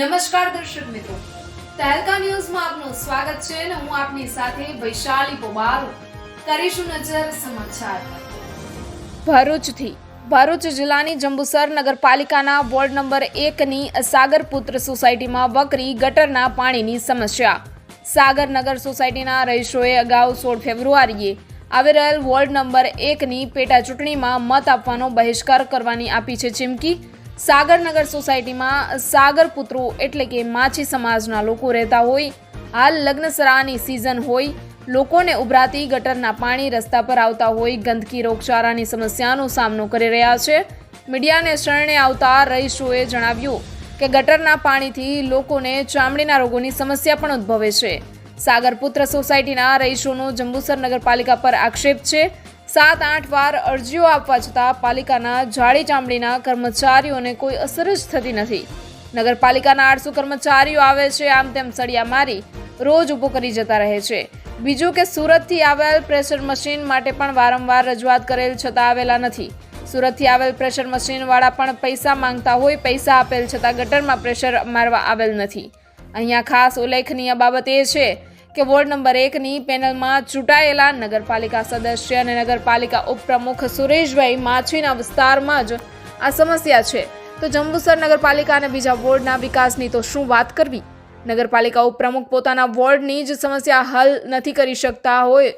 નમસ્કાર દર્શક મિત્રો. તહેલકા ન્યૂઝમાં આપનું સ્વાગત છે અને હું આપની સાથે વૈશાલી પોબારો કરીશું નજર સમાચાર. ભરૂચથી. ભરૂચ જિલ્લાની જંબુસર નગરપાલિકાના વોર્ડ નંબર એકની સાગરપુત્ર સોસાયટીમાં વકરી ગટરના પાણીની સમસ્યા. સાગરનગર સોસાયટીના રહીશોએ અગાઉ સોળ ફેબ્રુઆરીએ આવી રહેલ વોર્ડ નંબર એકની પેટા ચૂંટણીમાં મત આપવાનો બહિષ્કાર કરવાની આપી છે ચીમકી. સાગરનગર સોસાયટીમાં સાગરપુત્રો એટલે કે માછી સમાજના લોકો રહેતા હોય. હાલ લગ્નસરાની સિઝન હોય. લોકોને ઉભરાતી ગટરના પાણી રસ્તા પર આવતા હોય. ગંદકી, રોગચાળાની સમસ્યાનો સામનો કરી રહ્યા છે. મીડિયાને શરણે આવતા રહીશોએ જણાવ્યું કે ગટરના પાણીથી લોકોને ચામડીના રોગોની સમસ્યા પણ ઉદ્ભવે છે. સાગરપુત્ર સોસાયટીના રહીશોનો જંબુસર નગરપાલિકા પર આક્ષેપ છે. સાત આઠ વાર અરજીઓ આપવા છતાં પાલિકાના જાડી ચામડીના કર્મચારીઓને કોઈ અસર જ થતી નથી. નગરપાલિકાના આઠસો કર્મચારીઓ આવે છે, આમ તેમ સળિયા મારી રોજ ઊભો કરી જતા રહે છે. બીજું કે સુરતથી આવેલ પ્રેશર મશીન માટે પણ વારંવાર રજૂઆત કરેલ છતાં આવેલા નથી. સુરતથી આવેલ પ્રેશર મશીનવાળા પણ પૈસા માંગતા હોય, પૈસા આપેલ છતાં ગટરમાં પ્રેશર મારવા આવેલ નથી. અહીંયા ખાસ ઉલ્લેખનીય બાબત એ છે કે વોર્ડ નંબર એકની પેનલમાં ચૂંટાયેલા નગરપાલિકા સદસ્ય અને નગરપાલિકા ઉપપ્રમુખ સુરેશભાઈ માછીના વિસ્તારમાં જ આ સમસ્યા છે. તો જંબુસર નગરપાલિકા અને બીજા વોર્ડના વિકાસની તો શું વાત કરવી? નગરપાલિકા ઉપપ્રમુખ પોતાના વોર્ડની જ સમસ્યા હલ નથી કરી શકતા હોય.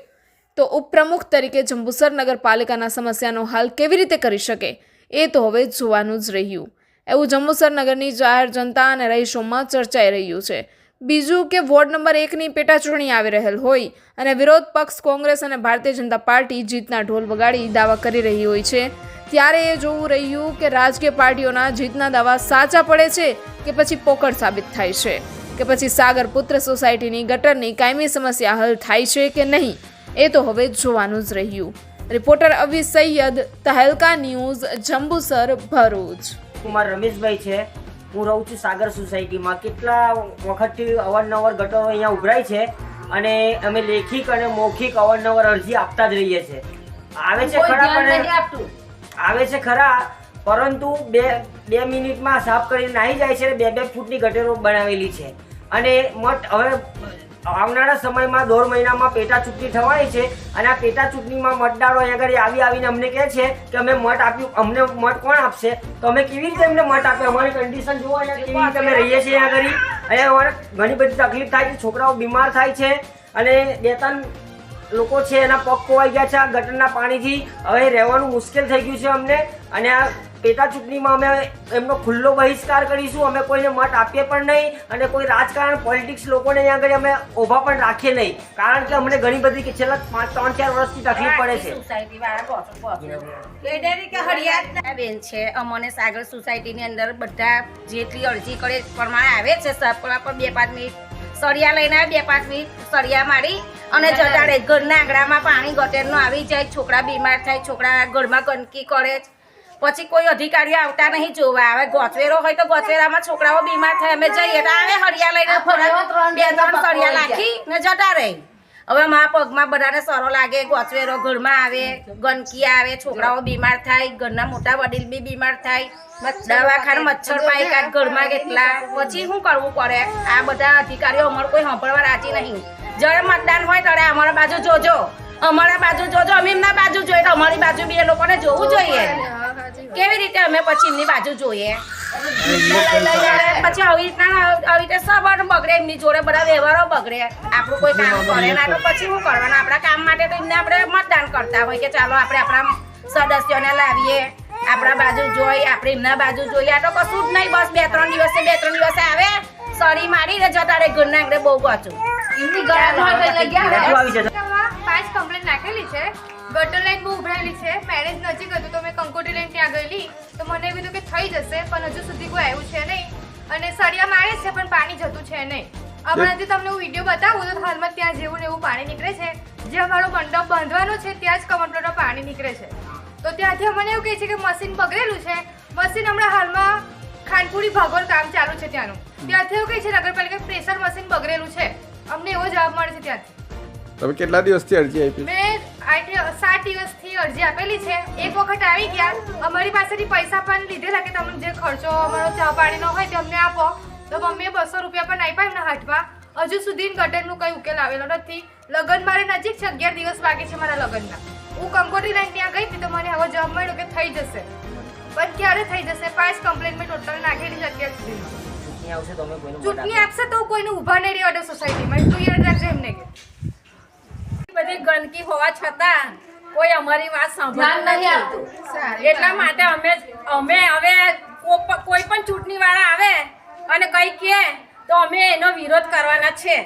તો ઉપપ્રમુખ તરીકે જંબુસર નગરપાલિકાના સમસ્યાનો હલ કેવી રીતે કરી શકે? એ તો હવે જોવાનું જ રહ્યું. એવું જંબુસર નગરની જાહેર જનતા અને રહીશોમાં ચર્ચાઈ રહ્યું છે. બીજું કે વોર્ડ નંબર એકની પેટાચૂંટણી આવી રહેલ હોય અને વિરોધ પક્ષ કોંગ્રેસ અને ભારતીય જનતા પાર્ટી જીતના ઢોલ વગાડી દાવા કરી રહી હોય છે. ત્યારે એ જોવું રહ્યું કે રાજકીય પાર્ટીઓના જીતના દાવા સાચા પડે છે કે પછી પોકળ સાબિત થાય છે? કે પછી સાગર પુત્ર સોસાયટીની ગટરની કાયમી સમસ્યા હલ થાય છે કે નહીં? એ તો હવે જોવાનું જ રહ્યું. Reporter Avi Saiyed Tehelka news, Jambusar Bharuch. Kumar Rameshbhai છે. હું રહું છું સાગર સોસાયટીમાં. કેટલા વખતથી અવારનવાર ગટરો અહીંયા ઉભરાય છે અને અમે લેખિક અને મૌખિક અવારનવાર અરજી આપતા જ રહીએ છીએ. આવે છે ખરા પણ આવે છે ખરા પરંતુ બે બે મિનિટમાં સાફ કરીને નાહી જાય છે બે બે ફૂટની ગટરો બનાવેલી છે. અને મત હવે આવનારા સમયમાં દોઢ મહિનામાં પેટા ચૂંટણી થવાની છે અને આ પેટા ચૂંટણીમાં મતદારો અહીંયા આગળ આવી આવીને અમને કહે છે કે અમે મત આપ્યું, અમને મત કોણ આપશે? તો અમે કેવી રીતે અમને મત આપ્યો? અમારી કન્ડિશન જુઓ અહીંયા કેવી રીતે અમે રહીએ છીએ અહીંયા આગળ. અહીંયા અમારે ઘણી બધી તકલીફ થાય છે, છોકરાઓ બીમાર થાય છે અને બે ત્રણ લોકો છે એના પગ ખોવાઈ ગયા છે આ ગટરના પાણીથી. હવે રહેવાનું મુશ્કેલ થઈ ગયું છે અમને અને આ પેટા ચૂંટણીમાં અમે એમનો ખુલ્લો બહિષ્કાર કરીશું અમે કોઈને મત આપીએ પણ નહીં અને કોઈ રાજકારણ પોલિટિક્સ લોકોને અહીંયા આગળ અમે ઊભા પણ રાખીએ નહીં. કારણ કે અમને ઘણી બધી કે છેલ્લા પાંચ ત્રણ ચાર વર્ષથી તકલીફ પડે છે. સોસાયટી વાળા પહોંચો પહોંચો એ ડેરી કે હરિયાત બેન છે અમને સાગર સોસાયટીની અંદર બધા જેટલી અરજી કરે પ્રમાણે આવે છે સરકાર પર બે પાંચ મિનિટ. સળિયા લઈને આવે બે પાંચ મિનિટ સળિયા મારી અને જતા રહે. ઘરના આંગણામાં પાણી ગટેરનું આવી જાય છોકરા બીમાર થાય છોકરા ઘરમાં ગંદકી કરે છે. પછી કોઈ અધિકારીઓ આવતા નહીં જોવા. આવે ગોચવેરો હોય તો ગોચવેરામાં છોકરાઓ બીમાર થાય. અમે જઈએ તો આવે હરિયા લઈને બે ત્રણ સળિયા નાખી ને જતા રહી. હવે મારા પગમાં બધાને સરો લાગે ગોચવેરો ઘરમાં આવે ગંદકી આવે છોકરાઓ બીમાર થાય ઘરના મોટા વડીલ બી બીમાર થાય. દવાખાને મચ્છર પાઈ કાઢ ઘરમાં કેટલા. પછી શું કરવું પડે? આ બધા અધિકારીઓ અમારે કોઈ સાંભળવા રાજી નહીં. જ્યારે મતદાન હોય ત્યારે અમારા બાજુ જોજો. અમારા બાજુ જોજો અમે એમના બાજુ જોઈએ તો અમારી બાજુ બી એ લોકોને જોવું જોઈએ. કેવી રીતે અમે પછી એમની બાજુ જોઈએ? પછી આવી રીતના આવી રીતે સબર બગડે એમની જોડે બધા વ્યવહારો બગડે. આપણું કોઈ કામ કરે ના તો પછી શું કરવાનું? આપણા કામ માટે તો એમને આપણે મતદાન કરતા હોય કે ચાલો આપણે આપણા સદસ્યોને લાવીએ આપણા બાજુ જોઈ આપણે એમના બાજુ જોઈએ. આ તો કશું જ નહીં બસ બે ત્રણ દિવસે બે ત્રણ દિવસે આવે સળી મારીને જતા રે ઘરના આગળ બહુ ગોચું એમની ગરજ હોય તો જગ્યા બધું આવી જશે માં પાંચ કમ્પ્લેન નાખેલી છે ગટર લાઈન બહુ ઉભરાયેલી છે મેરેજ નજીક મને કીધું કે થઈ જશે પણ હજુ સુધી કોઈ આવ્યું છે નહીં. અને સળિયા મારે છે પણ પાણી જતું છે નહીં. હમણાંથી તમને હું વીડિયો બતાવું તો હાલમાં ત્યાં જેવું ને એવું પાણી નીકળે છે. જે અમારો મંડપ બાંધવાનો છે ત્યાં જ કમંડળમાં પાણી નીકળે છે. તો ત્યાંથી અમને એવું કહે છે કે મશીન બગડેલું છે. મશીન હમણાં હાલમાં ખાનપુરી ભાગોળ કામ ચાલુ છે ત્યાંનું. ત્યાંથી એવું કહે છે નગરપાલિકા પ્રેશર મશીન બગડેલું છે. અમને એવો જવાબ મળે છે ત્યાંથી. તમે કેટલા દિવસથી અરજી આપી? મેં સાત દિવસથી અરજી આપેલી છે. એક વખત આવી ગયા. અમારી પાસેથી પૈસા પણ લીધેલા કે તમને જે ખર્ચો અમારો ચા પાણીનો હોય તે અમને આપો. તો મમ્મીએ બસો રૂપિયા પણ આપ્યા એમના હાથમાં. હજુ સુધી ગટરનું કંઈ ઉકેલ આવેલો નથી. લગ્ન મારે નજીક છે. અગિયાર દિવસ બાકી છે મારા લગ્નના. હું કંકોટી લાઈન ત્યાં ગઈ હતી તો મને હવે જવાબ મળ્યો કે થઈ જશે. પણ ક્યારે થઈ જશે? પાંચ કમ્પ્લેન મેં ટોટલ નાખેલી છે અત્યાર સુધીમાં. ચૂંટણી આપશે તો કોઈને ઊભા નહીં રહી સોસાયટીમાં તું યાદ રાખજો એમને. ગંદકી હોવા છતાં કોઈ અમારી વાત સાંભળતું નથી. એટલા માટે અમે અમે હવે કોઈ પણ ચૂંટણી વાળા આવે અને કઈ કહે તો અમે એનો વિરોધ કરવાના છે.